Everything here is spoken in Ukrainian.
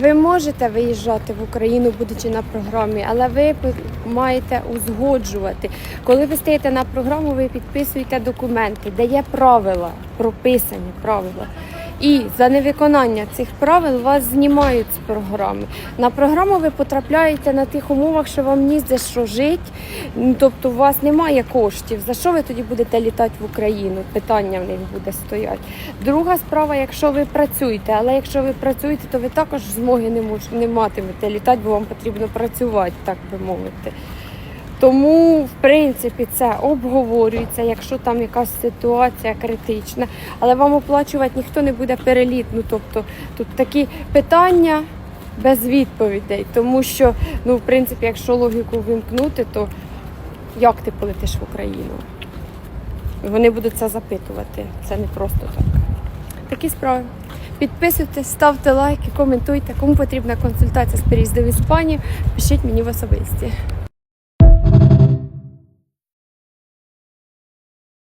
Ви можете виїжджати в Україну, будучи на програмі, але ви маєте узгоджувати. Коли ви стаєте на програму, ви підписуєте документи, де є правила, прописані правила. І за невиконання цих правил вас знімають з програми. На програму ви потрапляєте на тих умовах, що вам ні за що жити, Ну, тобто у вас немає коштів. За що ви тоді будете літати в Україну? Питання в них буде стояти. Друга справа, якщо ви працюєте, але якщо ви працюєте, то ви також змоги не, мож, не матимете літати, бо вам потрібно працювати, так би мовити. Тому, в принципі, це обговорюється, якщо там якась ситуація критична, але вам оплачувати ніхто не буде переліт. Ну, тобто тут такі питання без відповідей, тому що, ну, в принципі, якщо логіку вимкнути, то як ти полетиш в Україну? Вони будуть це запитувати. Це не просто так. Такі справи. Підписуйтесь, ставте лайки, коментуйте. Кому потрібна консультація з переїзду в Іспанію, пишіть мені в особисті.